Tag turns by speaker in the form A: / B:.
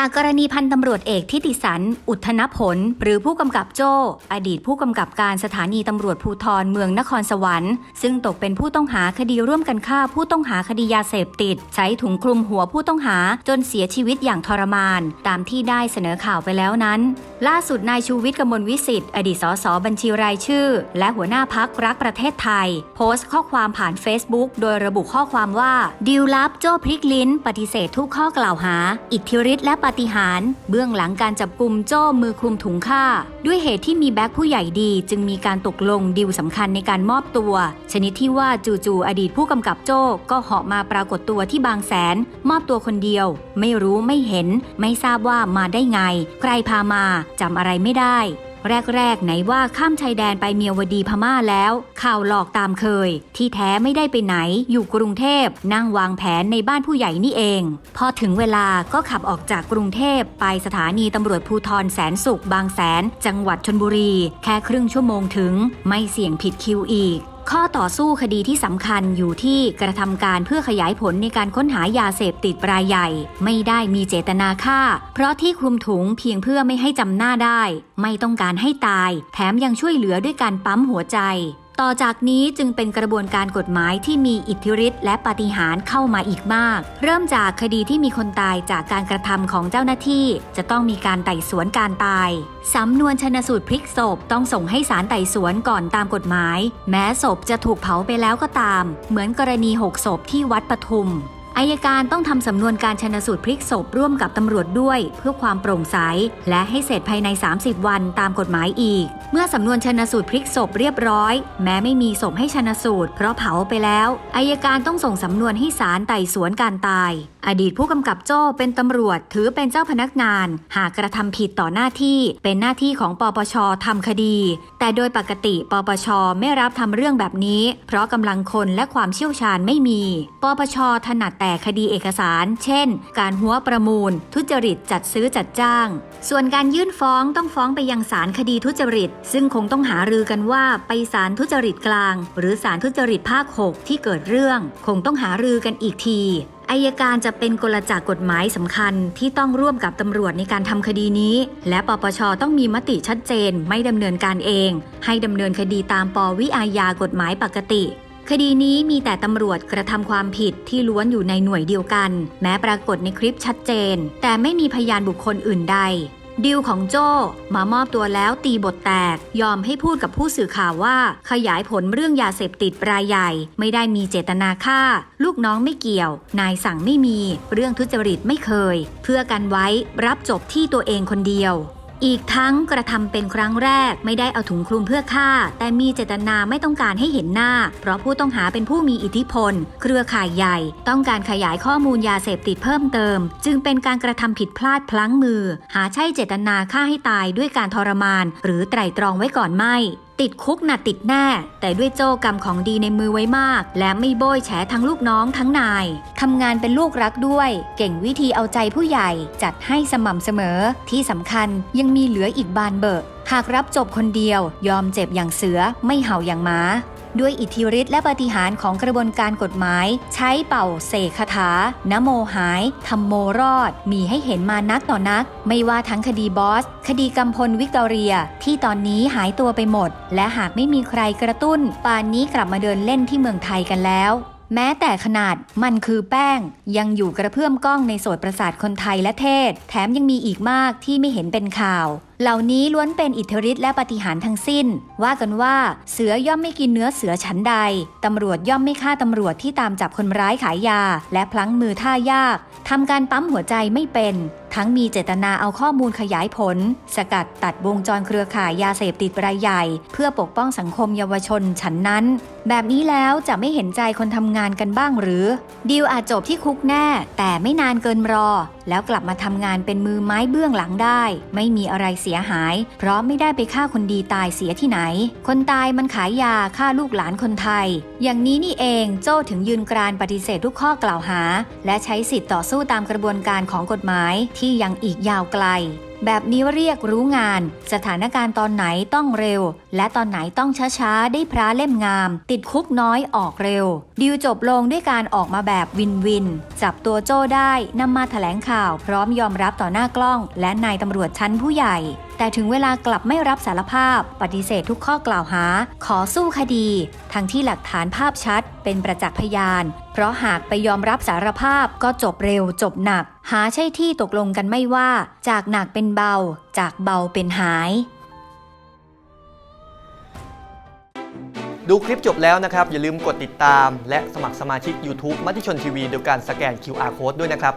A: จากกรณีพันตำรวจเอกทิติสัน อุทธนผล หรือผู้กำกับโจ้ อดีตผู้กำกับการสถานีตำรวจภูธรเมืองนครสวรรค์ ซึ่งตกเป็นผู้ต้องหาคดีร่วมกันฆ่าผู้ต้องหาคดียาเสพติด ใช้ถุงคลุมหัวผู้ต้องหาจนเสียชีวิตอย่างทรมาน ตามที่ได้เสนอข่าวไปแล้วนั้น ล่าสุดนายชูวิทย์กมลวิสิทธิ์อดีตสสบัญชีรายชื่อ และหัวหน้าพักรักประเทศไทย โพสต์ข้อความผ่าน Facebook โดยระบุข้อความว่าดิวลับโจ้พริกลิ้น ปฏิเสธทุกข้อกล่าวหา อิทธิฤทธิ์และปาฏิหาริย์เบื้องหลังการจับกลุ่มโจ้มือคลุมถุงฆ่า ด้วยเหตุที่มีแบ็คผู้ใหญ่ดีจึงมีการตกลงดีลสำคัญในการมอบตัว ชนิดที่ว่าจู่ๆอดีตผู้กำกับโจ้ก็เหาะมาปรากฏตัวที่บางแสน มอบตัวคนเดียว ไม่รู้ไม่เห็น ไม่ทราบว่ามาได้ไง ใครพามาจำอะไรไม่ได้ แรก ๆ ไหนว่าข้ามชายแดนไปเมียวดีพม่าแล้ว ข่าวหลอกตามเคย ที่แท้ไม่ได้ไปไหน อยู่กรุงเทพ นั่งวางแผนในบ้านผู้ใหญ่นี่เอง พอถึงเวลาก็ขับออกจากกรุงเทพไปสถานีตำรวจภูทรแสนสุขบางแสน จังหวัดชนบุรี แค่ครึ่งชั่วโมงถึง ไม่เสี่ยงผิดคิวอีก ข้อต่อสู้คดีที่สำคัญอยู่ที่กระทำการเพื่อขยายผลในการค้นหายาเสพติดรายใหญ่ ไม่ได้มีเจตนาฆ่า เพราะที่คลุมถุงเพียงเพื่อไม่ให้จำหน้าได้ ไม่ต้องการให้ตาย แถมยังช่วยเหลือด้วยการปั๊มหัวใจ ต่อจากนี้จึงเป็นกระบวนการกฎหมายที่มีอิทธิฤทธิ์และปฏิหารเข้ามาอีกมาก เริ่มจากคดีที่มีคนตายจากการกระทำของเจ้าหน้าที่ จะต้องมีการไต่สวนการตายสำนวนชนสูตรพลิกศพต้องส่งให้ศาลไต่สวนก่อนตามกฎหมาย แม้ศพจะถูกเผาไปแล้วก็ตาม เหมือนกรณี6ศพที่วัดปทุม อายการต้องทำสำนวนการชนสูตรพลิกศพร่วมกับตำรวจด้วย เพื่อความโปร่งใส และให้เสร็จภายใน 30 วันตามกฎหมายอีก เมื่อสำนวนชนสูตรพลิกศพเรียบร้อย แม้ไม่มีศพให้ชนสูตร เพราะเผาไปแล้วอายการต้องส่งสำนวนให้ศาลไต่สวนการตาย อดีตผู้กำกับโจ้เป็นตำรวจถือเป็นเจ้าพนักงาน หากกระทำผิดต่อหน้าที่ เป็นหน้าที่ของปปชทำคดี แต่โดยปกติปปชไม่รับทำเรื่องแบบนี้ เพราะกำลังคนและความเชี่ยวชาญไม่มี ปปชถนัดแตแต่คดีเอกสาร เช่น การหัวประมูล ทุจริตจัดซื้อจัดจ้าง ส่วนการยื่นฟ้องต้องฟ้องไปยังศาลคดีทุจริต ซึ่งคงต้องหารือกันว่าไปศาลทุจริตกลาง หรือศาลทุจริตภาค 6 ที่เกิดเรื่อง คงต้องหารือกันอีกทีอายการจะเป็นกลจากกฎหมายสำคัญที่ต้องร่วมกับตำรวจในการทำคดีนี้ และปปชต้องมีมติชัดเจนไม่ดำเนินการเอง ให้ดำเนินคดีตามปวิอาญากฎหมายปกติ คดีนี้มีแต่ตำรวจกระทำความผิดที่ล้วนอยู่ในหน่วยเดียวกัน แม้ปรากฏในคลิปชัดเจน แต่ไม่มีพยานบุคคลอื่นใดดิวของโจ้มามอบตัวแล้วตีบทแตก ยอมให้พูดกับผู้สื่อข่าวว่า ขยายผลเรื่องยาเสพติดรายใหญ่ ไม่ได้มีเจตนาฆ่า ลูกน้องไม่เกี่ยว นายสั่งไม่มี เรื่องทุจริตไม่เคย เพื่อกันไว้รับจบที่ตัวเองคนเดียว อีกทั้งกระทำเป็นครั้งแรกไม่ได้เอาถุงคลุมเพื่อฆ่า แต่มีเจตนาไม่ต้องการให้เห็นหน้า เพราะผู้ต้องหาเป็นผู้มีอิทธิพล เครือข่ายใหญ่ ต้องการขยายข้อมูลยาเสพติดเพิ่มเติม จึงเป็นการกระทำผิดพลาดพลั้งมือ หาใช่เจตนาฆ่าให้ตายด้วยการทรมาน หรือไตร่ตรองไว้ก่อนไม่ ติดคุกหนักติดแน่ แต่ด้วยโจกรรมของดีในมือไว้มาก และไม่โบยแฉทั้งลูกน้องทั้งนายทำงานเป็นลูกรักด้วย เก่งวิธีเอาใจผู้ใหญ่ จัดให้สม่ำเสมอ ที่สำคัญยังมีเหลืออีกบานเบิกหากรับจบคนเดียว ยอมเจ็บอย่างเสือไม่เห่าอย่างหมา ด้วยอิทธิฤทธิ์และปฏิหารของกระบวนการกฎหมาย ใช้เป่าเสกคาถานโมหายธรรมโมรอด มีให้เห็นมานักต่อนัก ไม่ว่าทั้งคดีบอส คดีกำพลวิกตอเรีย ที่ตอนนี้หายตัวไปหมด และหากไม่มีใครกระตุ้น ป่านนี้กลับมาเดินเล่นที่เมืองไทยกันแล้ว แม้แต่ขนาดมันคือแป้ง ยังอยู่กระเพื่อมกล้องในโสดประสาทคนไทยและเทศ แถมยังมีอีกมากที่ไม่เห็นเป็นข่าว เหล่านี้ล้วนเป็นอิทธิฤทธิ์และปฏิหารทั้งสิ้น ว่ากันว่าเสือย่อมไม่กินเนื้อเสือฉันใด ตำรวจย่อมไม่ฆ่าตำรวจที่ตามจับคนร้ายขายยา และพลั้งมือท่ายากทำการปั๊มหัวใจไม่เป็น ทั้งมีเจตนาเอาข้อมูลขยายผล สกัดตัดวงจรเครือข่ายยาเสพติดรายใหญ่ เพื่อปกป้องสังคมเยาวชนฉันนั้น แบบนี้แล้วจะไม่เห็นใจคนทำงานกันบ้างหรือดีลอาจจบที่คุกแน่ แต่ไม่นานเกินรอ แล้วกลับมาทำงานเป็นมือไม้เบื้องหลังได้ ไม่มีอะไรเสียหาย เพราะไม่ได้ไปฆ่าคนดีตายเสียที่ไหน คนตายมันขายยาฆ่าลูกหลานคนไทย อย่างนี้นี่เองโจ้ถึงยืนกรานปฏิเสธทุกข้อกล่าวหา และใช้สิทธิ์ต่อสู้ตามกระบวนการของกฎหมายที่ยังอีกยาวไกล แบบนี้เรียกรู้งาน สถานการณ์ตอนไหนต้องเร็ว และตอนไหนต้องช้าๆ ได้พระเล่มงาม ติดคุกน้อยออกเร็วดิวจบลงด้วยการออกมาแบบวินวิน จับตัวโจ้ได้นำมาแถลงข่าวพร้อมยอมรับต่อหน้ากล้อง และนายตำรวจชั้นผู้ใหญ่ แต่ถึงเวลากลับไม่รับสารภาพ ปฏิเสธทุกข้อกล่าวหา ขอสู้คดี ทั้งที่หลักฐานภาพชัด เป็นประจักษ์พยาน เพราะหากไปยอมรับสารภาพก็จบเร็วจบหนัก หาใช่ที่ตกลงกันไม่ว่า จากหนักเป็นเบา จากเบาเป็นหาย
B: ดูคลิปจบแล้วนะครับ อย่าลืมกดติดตาม และสมัครสมาชิก YouTube มัติชนทีวีโดยการสแกน QR Code ด้วยนะครับ